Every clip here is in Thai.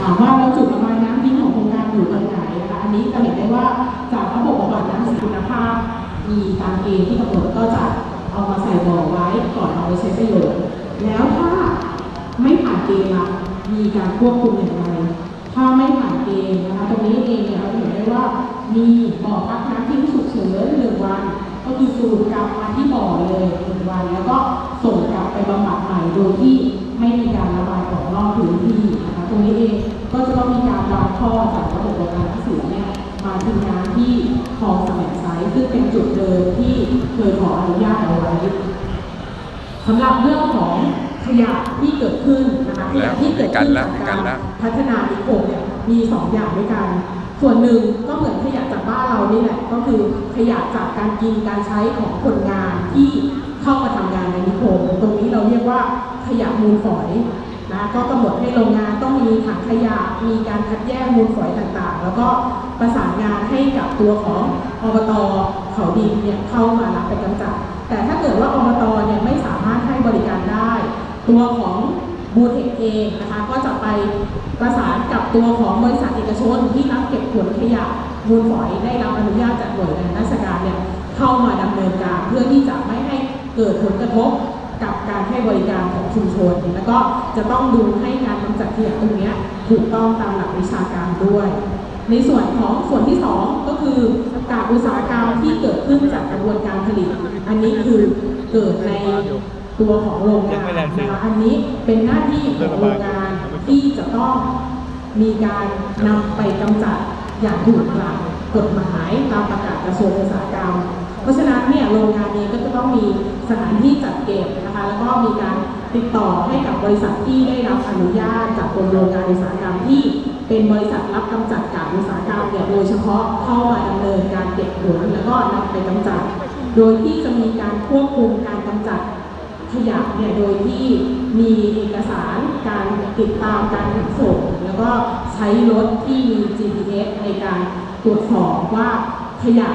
ถามว่าเราจุดระบายน้ำทิ้งของโครงการอยู่ตรงไหนนะคะ อันนี้จะเห็นได้ว่าจากระบบบำบัดน้ำเสียคุณภาพ มีตามเกณฑ์ที่กำหนดก็จะเอามาใส่บ่อไว้ก่อนเอาไปใช้ประโยชน์ แล้วถ้าไม่ผ่านเกณฑ์ละมีการควบคุมอย่างไร ถ้าไม่ผ่านเกณฑ์นะคะตรงนี้เองเนี่ยเราจะเห็นได้ว่ามีบ่อพักน้ำที่ฉุกเฉินหนึ่งวัน ก็คือสูบกลับมาที่บ่อเลยหนึ่งวันแล้วก็ส่ง ท่อจากระบบระบายน้ำเสียเนี่ยมาถึงน้ำที่คลองสมัยไซซึ่งเป็นจุดเดิมที่เคยขออนุญาตเอาไว้สำหรับเรื่องของขยะที่เกิดขึ้นนะคะขยะที่เกิดขึ้นจากการพัฒนานิคมเนี่ยมีสองอย่างด้วยกัน ส่วนหนึ่งก็เหมือนขยะจากบ้านเรานี่แหละก็คือขยะจากการกินการใช้ของคนงานที่เข้ามาทำงานในนิคม ตรงนี้เราเรียกว่าขยะมูลฝอย นะก็กำหนดให้โรงงานต้องมีถังขยะ มีการคัดแยกมูลฝอยต่างๆ แล้วก็ประสานงานให้กับตัวของอบตเขาดินเนี่ยเข้ามารับไปกำจัด แต่ถ้าเกิดว่าอบตเนี่ยไม่สามารถให้บริการได้ ตัวของบูเทคเองนะคะก็จะไปประสานกับตัวของบริษัทเอกชนที่รับเก็บขนขยะมูลฝอยได้รับอนุญาตจากหน่วยงานราชการเนี่ยเข้ามาดำเนินการเพื่อที่จะไม่ให้เกิดผลกระทบ กับการให้บริการของชุมชน แล้วก็จะต้องดูให้การกำจัดขยะตรงเนี้ยถูกต้องตามหลักวิชาการด้วย ในส่วนของส่วนที่ 2 ก็คือกากอุตสาหกรรมที่เกิดขึ้นจากกระบวนการผลิต อันนี้คือเกิดในตัวของโรงงานนะคะอันนี้เป็นหน้าที่ของโรงงานที่จะต้องมีการนำไปกำจัดอย่างถูกหลักกฎหมายตามประกาศกระทรวงอุตสาหกรรมเพ ราะฉะนั้นเนี่ยโรงงานเองก็จะต้องมีสถานที่จัดเก็บนะคะแล้วก็มีการติดต่อให้กับบริษัทที่ได้รับอนุญาตจากกรมโรงงานอุตสาหกรรมที่เป็นบริษัทรับกำจัดกากอุตสาหกรรมเนี่ยโดยเฉพาะเข้ามาดำเนินการเก็บผลแล้วก็นำไปกำจัด โดยที่จะมีการควบคุมการกำจัดขยะเนี่ยโดยที่มีเอกสารการติดตามการขนส่งแล้วก็ใช้รถที่มี GPS ในการตรวจสอบว่าขยะ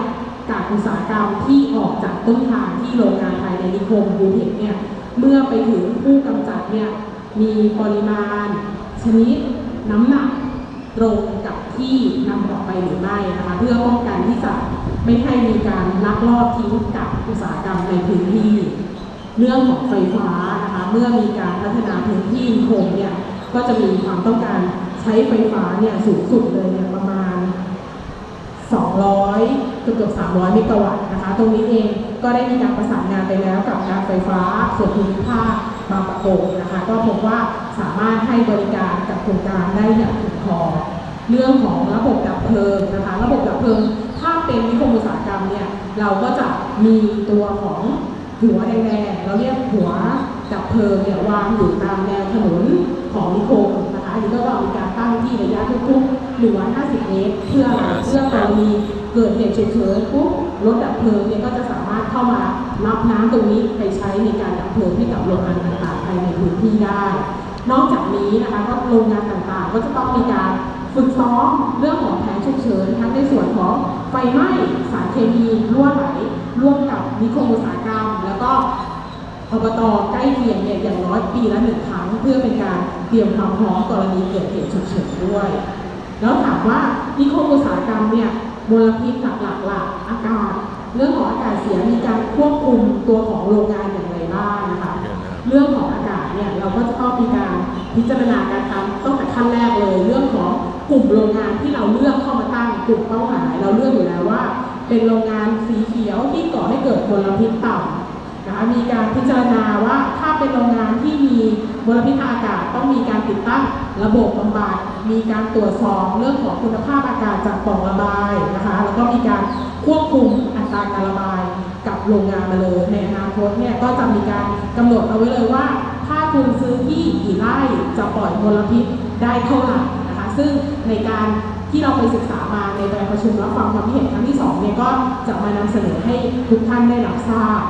กากอุตสาหกรรมที่ออกจากต้นทางที่โรงงานภายในนิคมบูเทคเนี่ยเมื่อไปถึงผู้กำจัดเนี่ยมีปริมาณ ชนิดน้ำหนักตรงกับที่นำออกไปหรือไม่นะคะเพื่อป้องกันที่จะไม่ให้มีการลักลอบทิ้งกากอุตสาหกรรมในพื้นที่ เรื่องของไฟฟ้านะคะเมื่อมีการพัฒนาพื้นที่นิคมเนี่ยก็จะมีความต้องการใช้ไฟฟ้าเนี่ยสูงสุดเลยเนี่ยประมาณ 200 เกือบเกือบ300 เมกะวัตต์นะคะ ตรงนี้เองก็ได้มีการประสานงานไปแล้วกับการไฟฟ้าส่วนภูมิภาคบางประกงนะคะ ก็พบว่าสามารถให้บริการกับโครงการได้อย่างถึงพอเรื่องของระบบดับเพลิงนะคะ ระบบดับเพลิงถ้าเป็นนิคมอุตสาหกรรมเนี่ยเราก็จะมีตัวของหัวแดงๆเราเรียกหัวดับเพลิงเนี่ยวางอยู่ตามแนวถนนของนิคมนะคะอันนี้ก็เรามีการตั้งที่ระยะทุกๆ 150 เมตร เพื่ออะไรเพื่อกรณีเกิดเหตุฉุกเฉินปุ๊บรถดับเพลิงเนี่ยก็จะสามารถเข้ามารับน้ำตรงนี้ไปใช้ในการดับเพลิงให้กับโรงงานต่างๆภายในพื้นที่ได้ นอกจากนี้นะคะก็โรงงานต่างๆ ก็จะต้องมีการฝึกซ้อมเรื่องของแผนฉุกเฉินทั้งในส่วนของไฟไหม้สารเคมีรั่วไหลร่วมกับนิคมอุตสาหกรรม แล้วก็อบตใกล้เคียงเนี่ยอย่างน้อยปีละหนึ่งครั้ง เพื่อเป็นการเตรียมความพร้อมกรณีเกิดเหตุฉุกเฉินด้วย แล้วถามว่านิคมอุตสาหกรรมเนี่ยมลพิษหลักๆหลักอากาศ เรื่องของอากาศเสียมีการควบคุมตัวของโรงงานอย่างไรบ้างนะคะ เรื่องของอากาศเนี่ยเราก็จะต้องมีการพิจารณาการทำตั้งแต่ขั้นแรกเลย เรื่องของกลุ่มโรงงานที่เราเลือกเข้ามาตั้งกลุ่มเป้าหมายเราเลือกอยู่แล้วว่า เป็นโรงงานสีเขียวที่ก่อให้เกิดมลพิษต่ำนะคะมีการพิจารณาว่าถ้าเป็นโรงงานที่มี มลพิษทาอากาศต้องมีการติดตั้งระบบบำบัดมีการตรวจสอบเรื่องของคุณภาพอากาศจากปล่องระบายนะคะแล้วก็มีการควบคุมอัตราการระบายกับโรงงานมาเลยในอนาคตเนี่ยก็จะมีการกำหนดเอาไว้เลยว่า ถ้าคุณซื้อที่กี่ไร่จะปล่อยมลพิษได้เท่าไหร่นะคะซึ่งในการที่เราไปศึกษามาในการประชุมรับฟังความเห็นครั้งที่สองเนี่ยก็จะมานำเสนอให้ทุกท่านได้รับทราบ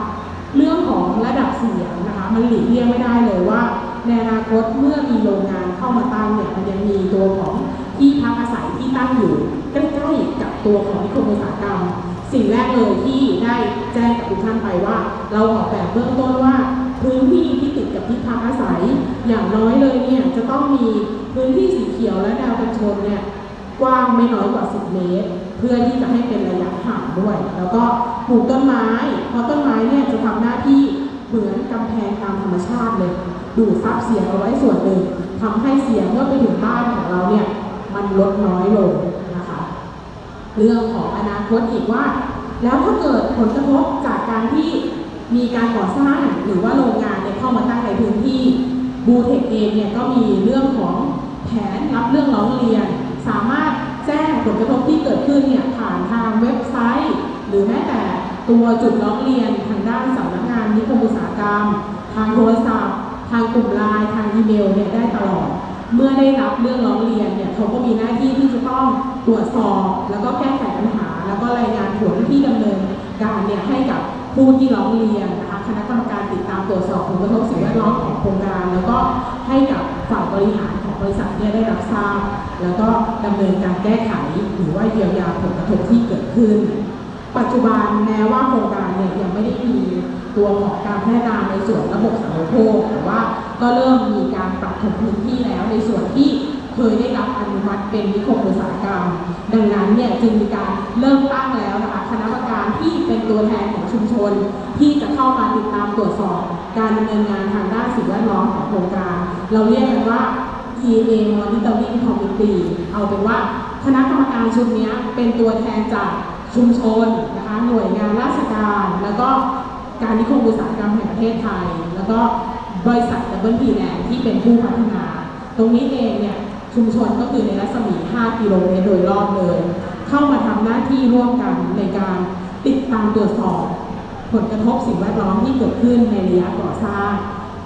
เรื่องของระดับเสียงนะคะมันหลีกเลี่ยงไม่ได้เลยว่า ในอนาคตเมื่อมีโรงงานเข้ามาตั้งเนี่ยมันยังมีตัวของที่พักอาศัยที่ตั้งอยู่ใกล้ๆกับตัวของนิคมอุตสาหกรรม สิ่งแรกเลยที่ได้แจ้งกับทุกท่านไปว่า เราออกแบบเบื้องต้นว่าพื้นที่ที่ติดกับที่พักอาศัย อย่างน้อยเลยเนี่ยจะต้องมีพื้นที่สีเขียวและแนวกันชนเนี่ยกว้างไม่น้อยกว่า 10 เมตร เพื่อที่จะให้เป็นระยะห่างด้วย แล้วก็ปลูกต้นไม้เพราะต้นไม้เนี่ยจะทำหน้าที่ เหมือนกำแพงตามธรรมชาติเลย ดูดซับเสียงเอาไว้ส่วนหนึ่งทำให้เสียงเมื่อไปถึงบ้านของเราเนี่ยมันลดน้อยลงนะคะ เรื่องของอนาคตอีกว่า แล้วถ้าเกิดผลกระทบจากการที่มีการก่อสร้างหรือว่าโรงงานเนี่ยเข้ามาตั้งในพื้นที่บูเทคเองเนี่ยก็มีเรื่องของแผนรับเรื่องร้องเรียน สามารถแจ้งผลกระทบที่เกิดขึ้นเนี่ยผ่านทางเว็บไซต์ หรือแม้แต่ ตัวจุดร้องเรียนทางด้านสำนักงานนิคมอุตสาหกรรม ทางโทรศัพท์ ทางกลุ่มไลน์ทางอีเมลเนี่ยได้ตลอด เมื่อได้รับเรื่องร้องเรียนเนี่ยเขาก็มีหน้าที่ที่จะต้องตรวจสอบแล้วก็แก้ไขปัญหา แล้วก็รายงานผลที่ดำเนินการเนี่ยให้กับผู้ที่ร้องเรียนนะคะคณะกรรมการติดตามตรวจสอบผลกระทบสิ่งแวดล้อมของโครงการ แล้วก็ให้กับฝ่ายบริหารของบริษัทเนี่ยได้รับทราบ แล้วก็ดำเนินการแก้ไขหรือว่าเยียวยาผลกระทบที่เกิดขึ้น ปัจจุบันแม้ว่าโครงการเนี่ยยังไม่ได้มีตัวของการพัฒนาในส่วนระบบสาธารณูปโภคแต่ว่าก็เริ่มมีการปรับถมพื้นที่แล้วในส่วนที่เคยได้รับอนุมัติเป็นนิคมอุตสาหกรรม ดังนั้นเนี่ยจึงมีการเริ่มตั้งแล้วนะคะคณะกรรมการที่เป็นตัวแทนของชุมชน ที่จะเข้ามาติดตามตรวจสอบ การดำเนินงานทางด้านสิ่งแวดล้อมของโครงการ เราเรียกกันว่า EA Monitoring Committee เอาเป็นว่าคณะกรรมการชุดนี้เป็นตัวแทนจาก ชุมชนนะคะหน่วยงานราชการ แล้วก็การนิคมอุตสาหกรรมแห่งประเทศไทย แล้วก็บริษัทดับเบิลพีแลนที่เป็นผู้พัฒนา ตรงนี้เองเนี่ยชุมชนก็คือในรัศมี 5 กิโลเมตรโดยรอบเลย เข้ามาทำหน้าที่ร่วมกันในการติดตามตรวจสอบผลกระทบสิ่งแวดล้อมที่เกิดขึ้นในระยะก่อสร้าง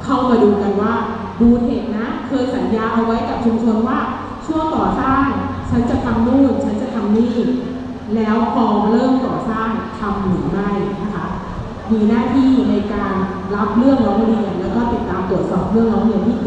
เข้ามาดูกันว่าบูเทคนะ เคยสัญญาเอาไว้กับชุมชนว่าช่วงก่อสร้าง ฉันจะทำนู่น ฉันจะทำนี่ แล้วพอเริ่มก่อสร้างทำหรือไม่นะคะ มีหน้าที่ในการรับเรื่องร้องเรียนแล้วก็ติดตามตรวจสอบเรื่องร้องเรียนที่เกิด